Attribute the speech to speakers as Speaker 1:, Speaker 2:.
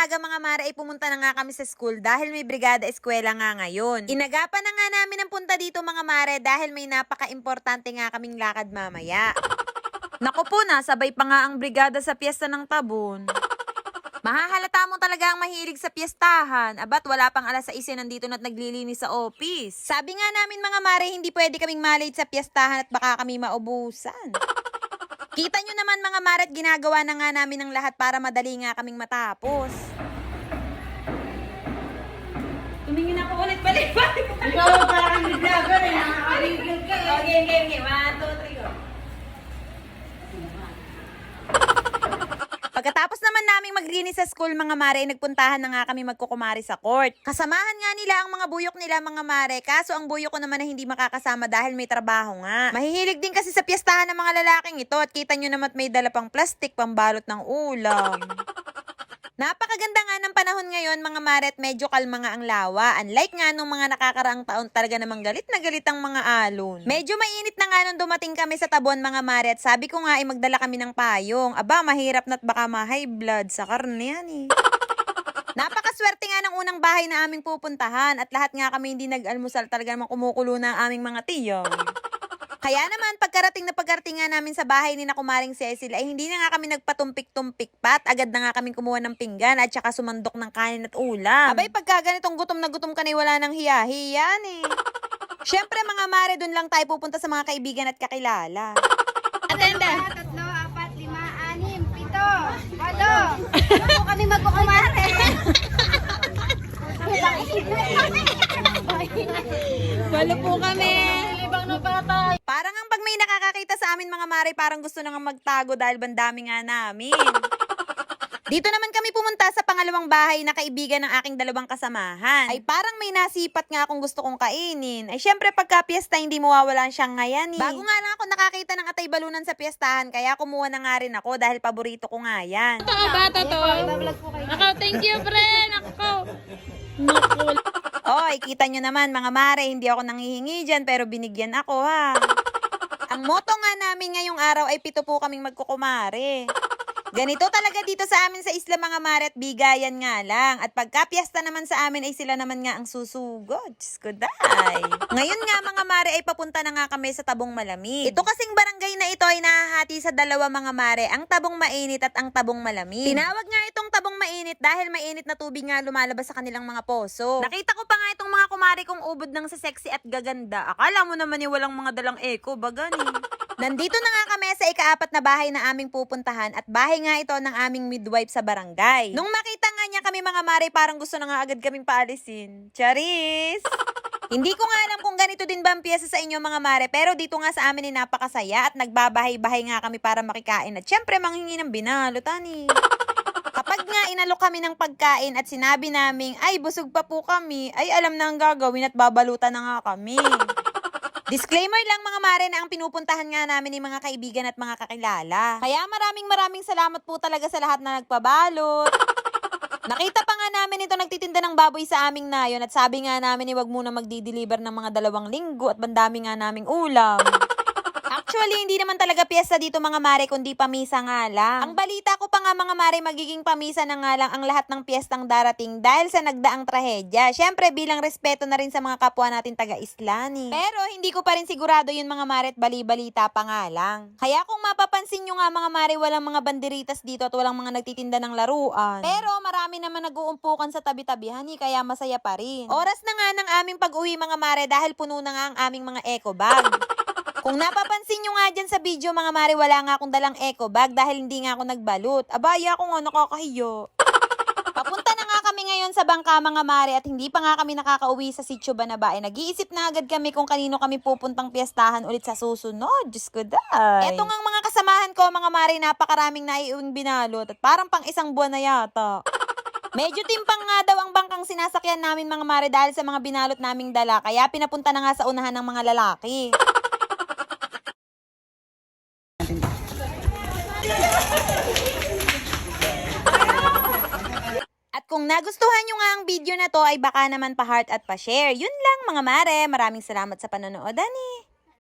Speaker 1: umaga mga mare ay pumunta na nga kami sa school dahil may brigada eskwela nga ngayon. Inagapan na nga namin ang punta dito mga mare dahil may napaka-importante nga kaming lakad mamaya. Naku po, nasabay pa nga ang brigada sa piyesta ng tabon. Mahahalata mo talaga ang mahilig sa piyestahan. Abat, wala pang alas 6 nandito na't naglilinis sa office. Sabi nga namin mga mare, hindi pwede kaming malate sa piyestahan at baka kami maubusan. Kita nyo naman mga mare at ginagawa na nga namin ang lahat para madali nga kaming matapos. Tumingin ako ulit, balik, balik.
Speaker 2: Ikaw
Speaker 1: maglinis sa school mga mare, nagpuntahan na nga kami magkukumari sa court. Kasamahan nga nila ang mga buyok nila mga mare, kaso ang buyok ko naman na hindi makakasama dahil may trabaho nga. Mahihilig din kasi sa piyestahan ng mga lalaking ito at kita nyo naman may dala pang plastic pambalot ng ulam. Napakaganda nga ng panahon ngayon mga maret, medyo kalma nga ang lawa. Unlike nga nung mga nakakaraang taon talaga namang galit na galit ang mga alon. Medyo mainit na nga nung dumating kami sa tabon mga maret. Sabi ko nga ay magdala kami ng payong. Aba, mahirap na't baka ma-high blood sa karne yan eh. Napakaswerte nga ng unang bahay na aming pupuntahan at lahat nga kami hindi nag-almusal talaga namang kumukulo na aming mga tiyong. Kaya naman, pagkarating na pagkarating nga namin sa bahay ni na kumaring Cecil, ay hindi na nga kami nagpatumpik-tumpik pat. Agad na nga kami kumuha ng pinggan at saka sumandok ng kanin at ulam. Abay, pagka ganitong gutom na gutom ka na, wala nang hiya-hiyan eh. Siyempre mga mare, dun lang tayo pupunta sa mga kaibigan at kakilala.
Speaker 2: Attendant. Tatlo, apat, lima, anim, pito, walo. Ako kami magkukumare.
Speaker 3: Walo po kami.
Speaker 2: Libang na patay.
Speaker 1: Nakakakita sa amin mga mare, parang gusto na nga magtago dahil bandami nga namin. Dito naman kami pumunta sa pangalawang bahay na kaibigan ng aking dalawang kasamahan. Ay parang may nasipat nga akong gusto kong kainin. Ay syempre pagka piyesta hindi mawawala siyang ngayan eh. Bago nga lang ako nakakita ng atay balunan sa piyestahan kaya kumuha na nga rin ako dahil paborito ko nga yan.
Speaker 3: Totoo ba? Totoo? Ako, thank you, friend. Ako. Naku.
Speaker 1: Oy, kita nyo naman mga mare, hindi ako nanghihingi dyan pero binigyan ako ha. Ang moto nga namin ngayong araw ay pito po kaming magkukumare. Ganito talaga dito sa amin sa isla mga mare at bigayan nga lang. At pagka piyesta naman sa amin ay sila naman nga ang susugod. Diyos ko. Ngayon nga mga mare ay papunta na nga kami sa Tabong Malamig. Ito kasing barangay na ito ay nahahati sa dalawa mga mare, ang Tabong Mainit at ang Tabong Malamig. Tinawag nga Tabong Mainit dahil mainit na tubig nga lumalabas sa kanilang mga poso. Nakita ko pa nga itong mga kumari kong ubod ng sa sexy at gaganda. Akala mo naman ni walang mga dalang eco, bagani. Nandito na nga kami sa ikaapat na bahay na aming pupuntahan at bahay nga ito ng aming midwife sa barangay. Nung makita nga niya kami mga mare, parang gusto na nga agad kaming paalisin. Charis! Hindi ko nga alam kung ganito din ba ang piyesa sa inyo mga mare, pero dito nga sa amin ay napakasaya at nagbabahay-bahay nga kami para makikain at syempre manghingi ng binalo, tani. Inalok kami ng pagkain at sinabi naming, ay busog pa po kami, ay alam na ang gagawin at babalutan na nga kami. Disclaimer lang mga mare na ang pinupuntahan nga namin ni mga kaibigan at mga kakilala. Kaya maraming maraming salamat po talaga sa lahat na nagpabalot. Nakita pa nga namin ito nagtitinda ng baboy sa aming nayon at sabi nga namin ni wag muna magdi-deliver ng mga dalawang linggo at bandami nga naming ulam. Actually, hindi naman talaga piyesta dito mga mare, kundi pamisa nga lang. Ang balita ko pa nga mga mare, magiging pamisa na nga lang ang lahat ng piyestang darating dahil sa nagdaang trahedya. Siyempre, bilang respeto na rin sa mga kapwa natin taga-Islani. Pero hindi ko pa rin sigurado yun mga mare at bali-balita pa nga lang. Kaya kung mapapansin nyo nga mga mare, walang mga banderitas dito at walang mga nagtitinda ng laruan. Pero marami naman nag-uumpukan sa tabi-tabihan, eh, kaya masaya pa rin. Oras na nga ng aming pag-uwi mga mare dahil puno na nga ang aming mga eco bag. Kung napapansin nyo nga dyan sa video mga mare, wala nga akong dalang eco bag dahil hindi nga ako nagbalot. Abaya ako nga nakakahiyo. Papunta na nga kami ngayon sa bangka mga mare at hindi pa nga kami nakakauwi sa sitio Banabae. Nag-iisip na agad kami kung kanino kami pupuntang piyestahan ulit sa susunod. Diyos ko day. Eto nga mga kasamahan ko mga mare, napakaraming naiuwing binalot at parang pang isang buwan na yata. Medyo timpang nga daw ang bangkang sinasakyan namin mga mare dahil sa mga binalot naming dala kaya pinapunta na nga sa unahan ng mga lalaki. Kung nagustuhan nyo nga ang video na to ay baka naman pa-heart at pa-share. Yun lang mga mare. Maraming salamat sa panonood, ani.